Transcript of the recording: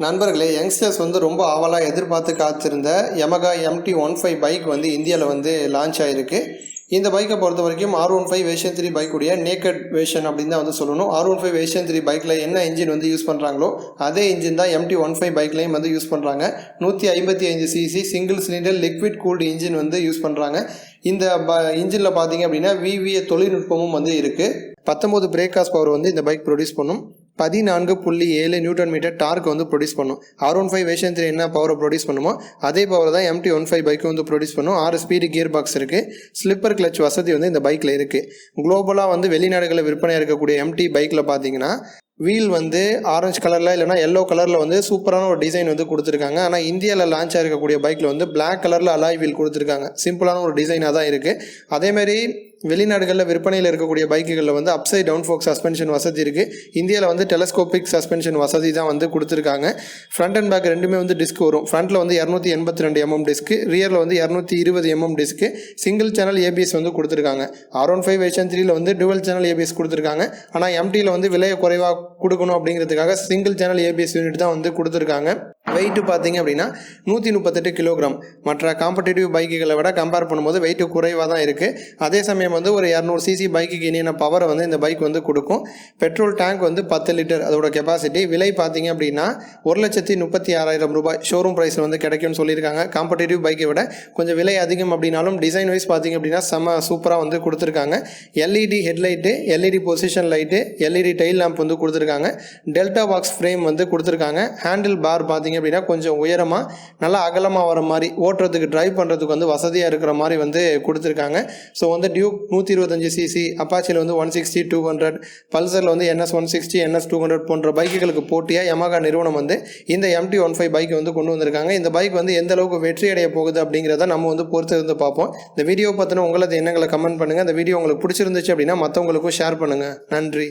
நண்பர்களே யங்ஸ்டர்ஸ் வந்து ரொம்ப ஆவலாக எதிர்பார்த்து காத்திருந்த Yamaha MT one five bike வந்து இந்தியாவில் வந்து லான்ச் ஆகிருக்கு இந்த பைக்கை பொறுத்த வரைக்கும் R one five version three பைக்குடைய naked version அப்படின்னு தான் வந்து சொல்லணும். R one five version three பைக்கில் என்ன இன்ஜின் வந்து யூஸ் பண்ணுறாங்களோ அதே இன்ஜின் தான் எம்டி ஒன் ஃபைவ் பைக்லையும் வந்து யூஸ் பண்ணுறாங்க நூற்றி ஐம்பத்தி ஐந்து CC single cylinder liquid cooled engine வந்து யூஸ் பண்ணுறாங்க இந்த ப இன்ஜினில் பார்த்தீங்க அப்படின்னா விவிஏ தொழில்நுட்பமும் வந்து இருக்குது பத்தொம்போது பிரேக்காஸ் பவர் வந்து இந்த பைக் ப்ரொடியூஸ் பண்ணும். பதினான்கு புள்ளி ஏழு நியூட்டன் மீட்டர் டார்க் வந்து ப்ரொடியூஸ் பண்ணும். R one five version three என்ன பவரை ப்ரொடியூஸ் பண்ணுமோ அதே பவர் தான் எம்டி ஒன் ஃபைவ் பைக்கு வந்து ப்ரொடியூஸ் பண்ணும். ஆறு ஸ்பீடு கியர் பாக்ஸ் இருக்குது ஸ்லிப்பர் கிளச் வசதி வந்து இந்த பைக்கில் இருக்குது குளோபலாக வந்து வெளிநாடுகளில் விற்பனையாக இருக்கக்கூடிய எம்டி பைக்கில் பார்த்தீங்கன்னா வீல் வந்து ஆரஞ்சு கலரில் இல்லைனா எல்லோ கலரில் வந்து சூப்பரான ஒரு டிசைன் வந்து கொடுத்துருக்காங்க. ஆனால் இந்தியாவில் லான்ச் ஆகிருக்கக்கூடிய பைக்கில் வந்து பிளாக் கலரில் அலாய் வீல் கொடுத்துருக்காங்க. சிம்பிளான ஒரு டிசைனாக தான் இருக்குது அதேமாரி வெளிநாடுகளில் விற்பனையில் இருக்கக்கூடிய பைக்குகளில் வந்து அப்சைட் டவுன் ஃபோக் சஸ்பென்ஷன் வசதி இருக்குது இந்தியாவில் வந்து டெலஸ்கோபிக் சஸ்பென்ஷன் வசதி தான் வந்து கொடுத்துருக்காங்க. ஃப்ரண்ட் அண்ட் பேக் ரெண்டுமே வந்து டிஸ்க் வரும். ஃப்ரண்ட்டில் வந்து இரநூத்தி எண்பத்தி ரெண்டு எம்எம் டிஸ்க்கு ரியரில் வந்து இரநூத்தி இருபது MM disc single channel ABS வந்து கொடுத்துருக்காங்க. ஆர் ஒன் ஃபைவ் வேஷன் த்ரீல வந்து டுவல் சேனல் ஏபிஎஸ் கொடுத்துருக்காங்க. ஆனால் எம்டியில் வந்து விலையை குறைவாக கொடுக்கணும் அப்படிங்கிறதுக்காக சிங்கிள் சேனல் ஏபிஎஸ் யூனிட் தான் வந்து கொடுத்துருக்காங்க. வெயிட்டு பார்த்தீங்க அப்படின்னா நூற்றி முப்பத்தெட்டு கிலோகிராம் மற்ற காம்படிட்டிவ் பைக்குகளை விட கம்பேர் பண்ணும்போது வெயிட்டு குறைவாக தான் இருக்குது அதே சமயம் வந்து ஒரு இரநூறு சிசி பைக்குக்கு இனியான பவரை வந்து இந்த பைக் வந்து கொடுக்கும். பெட்ரோல் டேங்க் வந்து பத்து லிட்டர் அதோட கெப்பாசிட்டி விலை பார்த்தீங்க அப்படின்னா ஒரு லட்சத்தி முப்பத்தி ஆறாயிரம் ரூபாய். ஷோரூம் ப்ரைஸில் வந்து கிடைக்கும்னு சொல்லியிருக்காங்க. காம்படிட்டிவ் பைக்கை விட கொஞ்சம் விலை அதிகம் அப்படின்னாலும் டிசைன் வைஸ் பார்த்தீங்க அப்படின்னா செம்ம சூப்பராக வந்து கொடுத்துருக்காங்க. LED headlight LED position light LED tail lamp வந்து கொடுத்துருக்காங்க. டெல்டா பாக்ஸ் ஃப்ரேம் வந்து கொடுத்துருக்காங்க. ஹேண்டில் பார் பார்த்தீங்க அப்படின்னா கொஞ்சம் உயரமாக நல்லா அகலமாக வர மாதிரி ஓட்டுறதுக்கு ட்ரைவ் பண்ணுறதுக்கு வந்து வசதியாக இருக்கிற மாதிரி வந்து கொடுத்துருக்காங்க. ஸோ வந்து டியூக் நூற்றி இருபத்தஞ்சி சிசி அப்பாச்சியில் வந்து ஒன் சிக்ஸ்டி டூ ஹண்ட்ரட் பல்சரில் வந்து NS one sixty NS two hundred போன்ற பைக்குகளுக்கு போட்டியாக யமகா நிறுவனம் வந்து இந்த எம்டி ஒன் ஃபைவ் பைக் வந்து கொண்டு வந்திருக்காங்க. இந்த பைக் வந்து எந்த அளவுக்கு வெற்றி அடைய போகுது அப்படிங்கிறத நம்ம வந்து பொறுத்து இருந்து பார்ப்போம். இந்த வீடியோ பற்றின உங்களது எண்ணங்களை கமெண்ட் பண்ணுங்கள் இந்த வீடியோ உங்களுக்கு பிடிச்சிருந்துச்சு அப்படின்னா மற்றவங்களுக்கும் ஷேர் பண்ணுங்கள் நன்றி.